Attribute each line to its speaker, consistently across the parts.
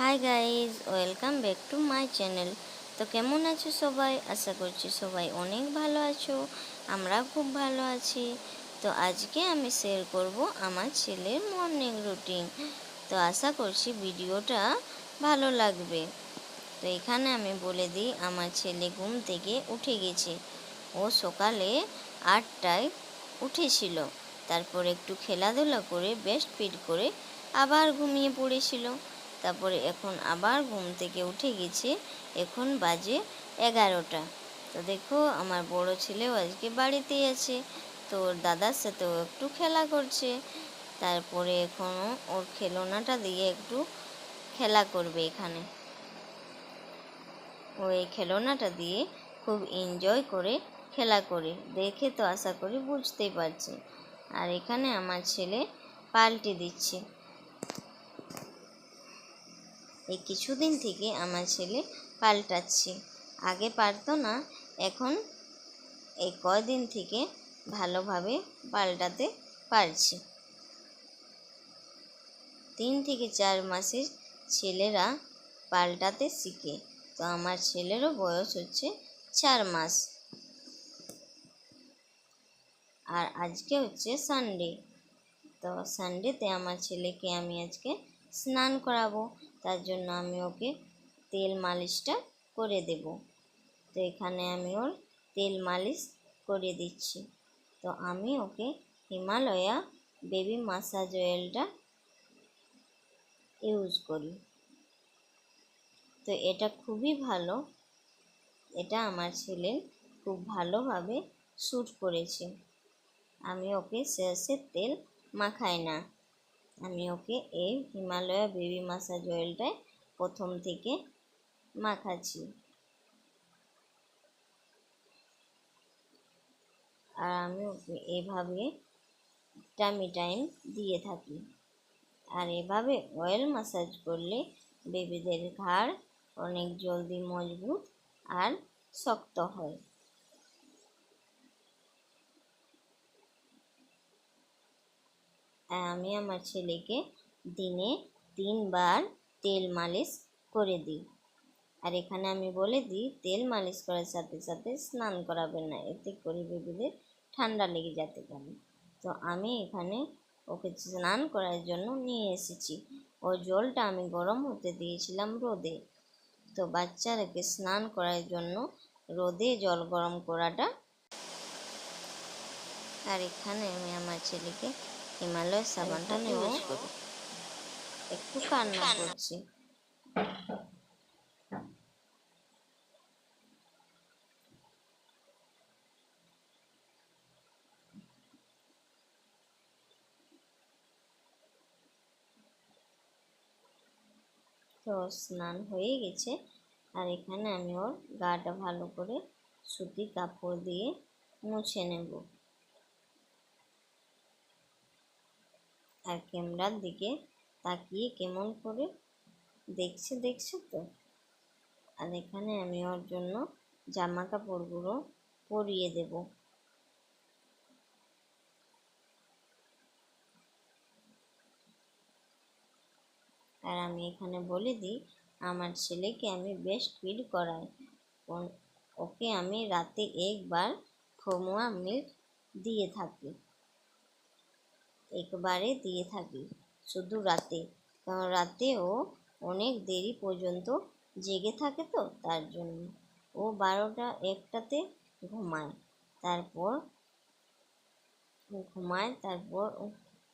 Speaker 1: Hi guys welcome back to my channel তো কেমন আছো সবাই? আশা করছি সবাই অনেক ভালো আছো আমরা খুব ভালো আছি। তো আজকে আমি শেয়ার করব আমার ছেলের মর্নিং রুটিন তো আশা করছি ভিডিওটা ভালো লাগবে। তো এখানে আমি বলে দিই, আমার ছেলে ঘুম থেকে উঠে গেছে। ও সকালে আটটায় উঠেছিল। তারপর একটু খেলাধুলা করে বেস্ট ফিট করে আবার ঘুমিয়ে পড়েছিল। তারপরে এখন আবার ঘুম থেকে উঠে গেছে। এখন বাজে এগারোটা। তো দেখো, আমার বড় ছেলেও আজকে বাড়িতেই আছে। তো ওর দাদার সাথেও একটু খেলা করছে। তারপরে এখনও ওর খেলনাটা দিয়ে একটু খেলা করবে এখানে। ও এই খেলনাটা দিয়ে খুব এনজয় করে খেলা করে। দেখে তো আশা করি বুঝতেই পারছে। আর এখানে আমার ছেলে পাল্টে দিচ্ছে। এই কিছুদিন থেকে আমার ছেলে পাল্টাচ্ছে। আগে পারতো না, এখন এই কয়দিন থেকে ভালোভাবে পাল্টাতে পারছে। তিন থেকে চার মাসের ছেলেরা পাল্টাতে শিখে, তো আমার ছেলেরও বয়স হচ্ছে চার মাস। আর আজকে হচ্ছে সানডে তো সানডেতে আমার ছেলেকে আমি আজকে স্নান করাবো। তার জন্য আমি ওকে তেল মালিশটা করে দেব। তো এখানে আমি ওর তেল মালিশ করে দিচ্ছি। তো আমি ওকে হিমালয়া বেবি মাসাজ অয়েলটা ইউজ করি। তো এটা খুবই ভালো। এটা আমার ছেলে খুব ভালোভাবে শ্যুট করেছে। আমি ওকে শেষের তেল মাখাই না। আমি ওকে এই হিমালয়া বেবি মাসাজ অয়েলটাই প্রথম থেকে মাখাচ্ছি। আর আমি ওকে এভাবে টাইমে টাইম দিয়ে থাকি। আর এভাবে অয়েল মাসাজ করলে বেবিদের ঘাড় অনেক জলদি মজবুত আর শক্ত হয়। আমি আমার ছেলেকে দিনে তিনবার তেল মালিশ করে দিই। আর এখানে আমি বলে দিই, তেল মালিশ করার সাথে সাথে স্নান করাবেন না, এতে করে বেবিদের ঠান্ডা লেগে যেতে পারে। তো আমি এখানে ওকে স্নান করার জন্য নিয়ে এসেছি। ও জলটা আমি গরম হতে দিয়েছিলাম রোদে। তো বাচ্চারাকে স্নান করার জন্য রোদে জল গরম করাটা। আর এখানে আমি আমার ছেলেকে হিমালয় সাবানটা ইউজ করি। একটু কান্না। করছি। তো স্নান হয়ে গেছে আর এখানে আমি ওর গাটা ভালো করে সুতি কাপড় দিয়ে মুছে নেব। আর ক্যামেরার দিকে তাকিয়ে কেমন করে দেখছে, দেখছ তো? আর এখানে আমি ওর জন্য জামা কাপড়গুলো পরিয়ে দেব। আর আমি এখানে বলে দিই, আমার ছেলেকে আমি বেশ ফিড করাই। ওকে আমি রাতে একবার ফমুয়া মিল্ক দিয়ে থাকি। একবারে দিয়ে থাকি। শুধু রাতে, কারণ রাতে ও অনেক দেরি পর্যন্ত জেগে থাকে তো, তার জন্য। ও বারোটা একটাতে ঘুমায়, তারপর ঘুমায়, তারপর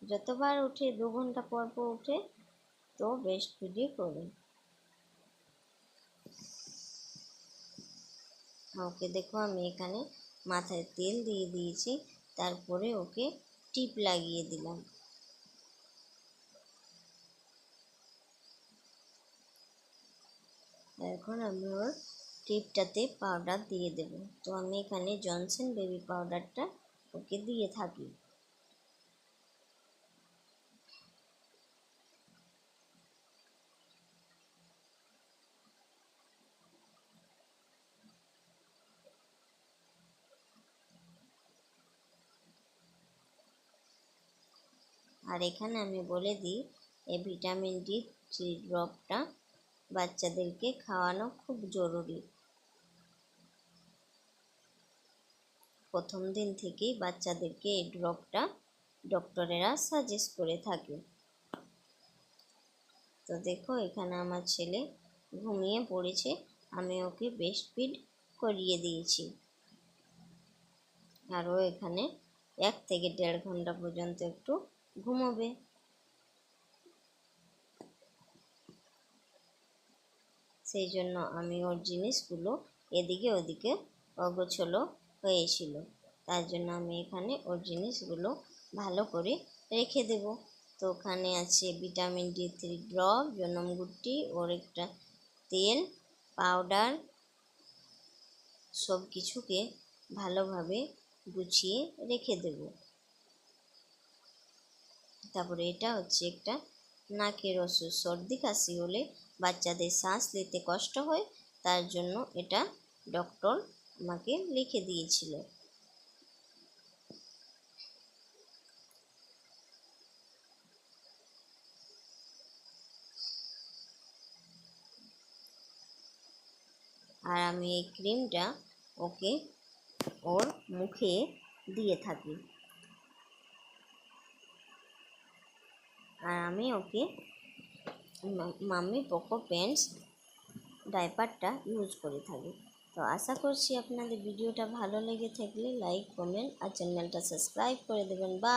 Speaker 1: যতবার উঠে, দু ঘণ্টা পর পর উঠে, তো বেশ ফিডই করে। ওকে দেখো, আমি এখানে মাথায় তেল দিয়ে দিয়েছি, তারপরে ওকে টিপ লাগিয়ে দিলাম। এখন আমি ওর টিপটাতে পাউডার দিয়ে দেব। তো আমি এখানে জনসন বেবি পাউডারটা ওকে দিয়ে থাকি। আর এখানে আমি বলে দিই, এই ভিটামিন ডি থ্রি ড্রপটা বাচ্চাদেরকে খাওয়ানো খুব জরুরি। প্রথম দিন থেকেই বাচ্চাদেরকে এই ড্রপটা ডক্টরেরা সাজেস্ট করে থাকে। তো দেখো, এখানে আমার ছেলে ঘুমিয়ে পড়েছে, আমি ওকে বেস্ট ফিড করিয়ে দিয়েছি। আরও এখানে এক থেকে দেড় ঘণ্টা পর্যন্ত একটু ঘুমোবে। সেই জন্য আমি ওর জিনিসগুলো এদিকে ওদিকে অগোছলো হয়েছিল। তার জন্য আমি এখানে ওর জিনিসগুলো ভালো করে রেখে দেব। তো ওখানে আছে ভিটামিন ডি থ্রি ড্রপ জনম গুটি, ওর একটা তেল, পাউডার সব কিছুকে ভালোভাবে গুছিয়ে রেখে দেব। তারপরে এটা হচ্ছে একটা নাকের ওষুধ। সর্দি, কাশি হলে বাচ্চাদের শ্বাস নিতে কষ্ট হয়, তার জন্য এটা ডক্টর আমাকে লিখে দিয়েছিল। আর আমি এই ক্রিমটা ওকে ওর মুখে দিয়ে থাকি। আর আমি ওকে মাম্মি পোকো প্যান্টস, ডাইপারটা ইউজ করে থাকি। তো আশা করছি আপনাদের ভিডিওটা ভালো লেগে থাকলে লাইক, কমেন্ট আর চ্যানেলটা সাবস্ক্রাইব করে দেবেন। বা